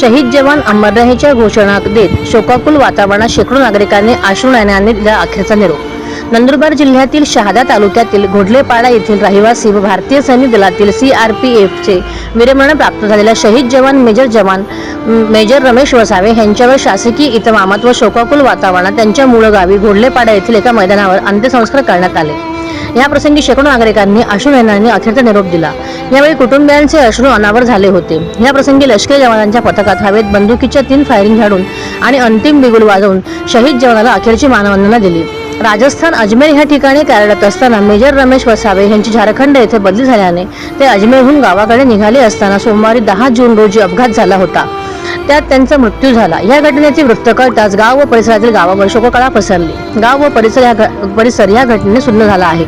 शहीद जवान अमर रहेच्या घोषणा देत शोकाकुल वातावरणात शेकडो नागरिकांनी आश्रू नयनांनी दिला अखेरचा निरोप. नंदुरबार जिल्ह्यातील शहादा तालुक्यातील घोडलेपाडा येथील रहिवासी व भारतीय सैनिक दलातील सी आर पी एफचे वीरमरण प्राप्त झालेल्या शहीद जवान मेजर जवान मेजर रमेश वसावे यांच्यावर शासकीय इतमामात व शोकाकुल वातावरणात त्यांच्या मूळ गावी घोडलेपाडा येथील एका मैदानावर अंत्यसंस्कार करण्यात आले. या प्रसंगी शेकडो नागरिकांनी अश्रू नयनांनी अखेरचा निरोप दिला. यावेळी कुटुंबियांचे अश्रू अनावर झाले होते. या प्रसंगी लष्करी जवानांच्या पथकात हवेत बंदुकीच्या तीन फायरिंग झाडून आणि अंतिम बिगुल वाजवून शहीद जवानाला अखेरची मानवंदना दिली. राजस्थान अजमेर ह्या ठिकाणी कार्यरत असताना मेजर रमेश वसावे यांची झारखंड येथे बदली झाल्याने ते अजमेरहून गावाकडे निघाले असताना सोमवारी दहा जून रोजी अपघात झाला होता. त्यात त्यांचा मृत्यू झाला. या घटनेचे वृत्त कळताच गाव व परिसरातील गावावर शोककळा पसरली. गाव व परिसर या परिसर या घटनेने सुन्न झाला आहे.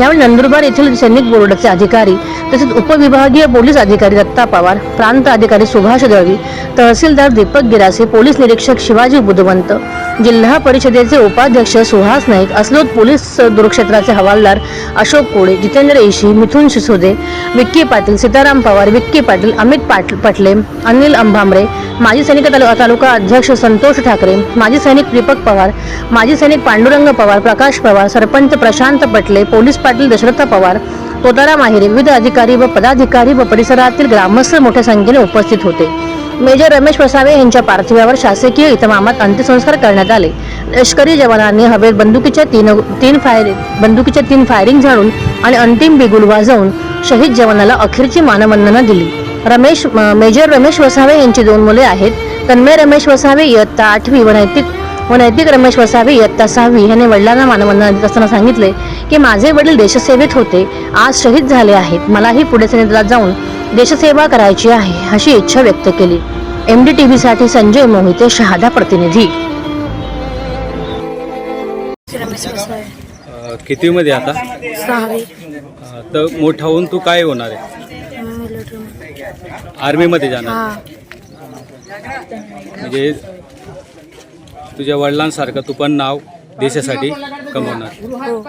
यावेळी नंदुरबार येथील सैनिक बोर्डाचे अधिकारी तसेच उपविभागीय पोलीस अधिकारी दत्ता पवार प्रांत अधिकारी सुभाष दळवी तहसीलदार दीपक गिरासे पोलीस निरीक्षक शिवाजी बुधवंत जिल्हा परिषदेचे उपाध्यक्ष सुहास नाईक अस्लोद पोलीस दूरक्षेत्राचे हवालदार अशोक कोळे जितेंद्र ईशी मिथुन सिसोदे विक्की पाटील सीताराम पवार विक्की पाटील अमित पाट पटले अनिल अंभांबरे माजी सैनिक तालुका अध्यक्ष संतोष ठाकरे माजी सैनिक दीपक पवार माजी सैनिक पांडुरंग पवार प्रकाश पवार सरपंच प्रशांत पटले पोलीस पाटील दशरथ पवार तोतारा माहिरे विविध अधिकारी व पदाधिकारी व परिसरातील ग्रामस्थ मोठ्या संख्येने उपस्थित होते. मेजर रमेश वसावे यांच्या पार्थिवावर शासकीय इतमामात अंत्यसंस्कार करण्यात आले. लष्करी जवानांनी हवेत बंदुकीच्या तीन तीन फायरिंग बंदुकीच्या तीन फायरिंग झाडून आणि अंतिम बिगुल वाजवून शहीद जवानाला अखेरची मानवंदना दिली. रमेश मेजर रमेश वसावे यांची दोन मुले आहेत. तन्मय रमेश वसावे इयत्ता आठवी व नैतिक व नैतिक रमेश वसावे इयत्ता सहावी ह्याने वडिलांना मानवंदना देत असताना सांगितले की माझे वडील देशसेवेत होते. आज शहीद झाले आहेत. मलाही पुढे सैनिकात जाऊन देशसेवा करायची आहे अशी इच्छा व्यक्त केली. एम डी टी व्हीसाठी संजय मोहिते शहादा प्रतिनिधी. अ, कितवीमध्ये आता? सहावी. अ, तर मोठा होऊन तू काय होणार आहे? मिलिटरी आर्मीमध्ये जाणार. हा. म्हणजे तुझ्या वडिलांसारखं तू पण नाव देशासाठी कमवणार. हो.